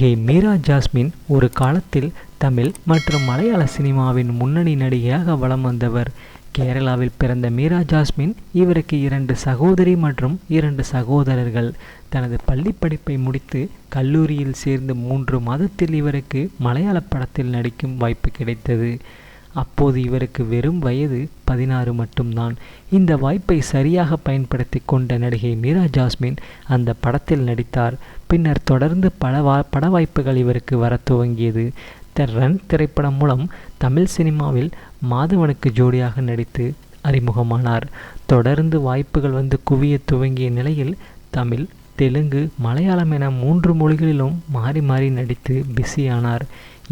நடிகை மீரா ஜாஸ்மின் ஒரு காலத்தில் தமிழ் மற்றும் மலையாள சினிமாவின் முன்னணி நடிகையாக வலம் வந்தவர். கேரளாவில் பிறந்த மீரா ஜாஸ்மின் இவருக்கு இரண்டு சகோதரி மற்றும் இரண்டு சகோதரர்கள். தனது பள்ளி படிப்பை முடித்து கல்லூரியில் சேர்ந்து மூன்று மாதத்தில் இவருக்கு மலையாள படத்தில் நடிக்கும் வாய்ப்பு கிடைத்தது. அப்போது இவருக்கு வெறும் வயது பதினாறு மட்டும்தான். இந்த வாய்ப்பை சரியாக பயன்படுத்தி கொண்ட நடிகை மீரா ஜாஸ்மின் அந்த படத்தில் நடித்தார். பின்னர் தொடர்ந்து பல வா பட வாய்ப்புகள் இவருக்கு வர துவங்கியது. த ரன் திரைப்படம் மூலம் தமிழ் சினிமாவில் மாதவனுக்கு ஜோடியாக நடித்து அறிமுகமானார். தொடர்ந்து வாய்ப்புகள் வந்து குவிய துவங்கிய நிலையில் தமிழ் தெலுங்கு மலையாளம் என மூன்று மொழிகளிலும் மாறி மாறி நடித்து பிஸியானார்.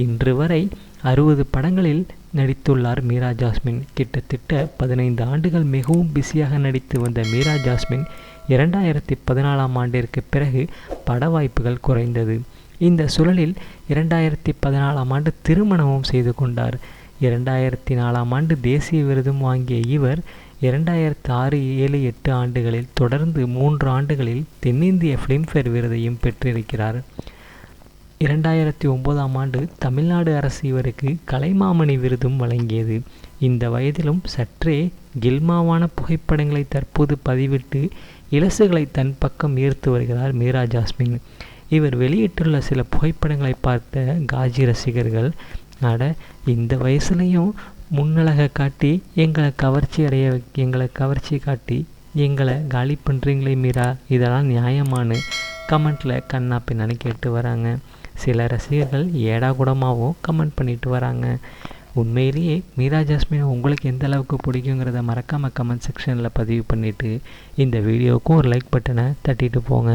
இன்று வரை அறுபது படங்களில் நடித்துள்ளார் மீரா ஜாஸ்மின். கிட்டத்தட்ட பதினைந்து ஆண்டுகள் மிகவும் பிஸியாக நடித்து வந்த மீரா ஜாஸ்மின் இரண்டாயிரத்தி பதினாலாம் ஆண்டிற்கு பிறகு பட வாய்ப்புகள் குறைந்தது. இந்த சுழலில் இரண்டாயிரத்தி பதினாலாம் ஆண்டு திருமணமும் செய்து கொண்டார். இரண்டாயிரத்தி நாலாம் ஆண்டு தேசிய விருதும் வாங்கிய இவர் இரண்டாயிரத்து ஆறு ஏழு எட்டு ஆண்டுகளில் தொடர்ந்து மூன்று ஆண்டுகளில் தென்னிந்திய ஃபிலிம்ஃபேர் விருதையும் பெற்றிருக்கிறார். இரண்டாயிரத்தி ஒன்பதாம் ஆண்டு தமிழ்நாடு அரசு இவருக்கு கலைமாமணி விருதும் வழங்கியது. இந்த வயதிலும் சற்றே கில்மாவான புகைப்படங்களை தற்போது பதிவிட்டு இலசுகளை தன் பக்கம் ஈர்த்து வருகிறார் மீரா ஜாஸ்மின். இவர் வெளியிட்டுள்ள சில புகைப்படங்களை பார்த்த காஜி ரசிகர்கள் அட இந்த வயசுலையும் முன்னழகை காட்டி எங்களை கவர்ச்சி அடைய எங்களை கவர்ச்சி காட்டி எங்களை காலி பண்ணுறீங்களே மீரா இதெல்லாம் நியாயமானு கமெண்ட்டில் கண்ணா பின்னான்னு கேட்டு வராங்க. சில ரசிகர்கள் ஏடா கூடமாகவும் கமெண்ட் பண்ணிட்டு வராங்க. உண்மையிலேயே மீரா ஜாஸ்மின் உங்களுக்கு எந்த அளவுக்கு பிடிக்குங்கிறத மறக்காமல் கமெண்ட் செக்ஷனில் பதிவு பண்ணிவிட்டு இந்த வீடியோவுக்கும் ஒரு லைக் பட்டனை தட்டிட்டு போங்க.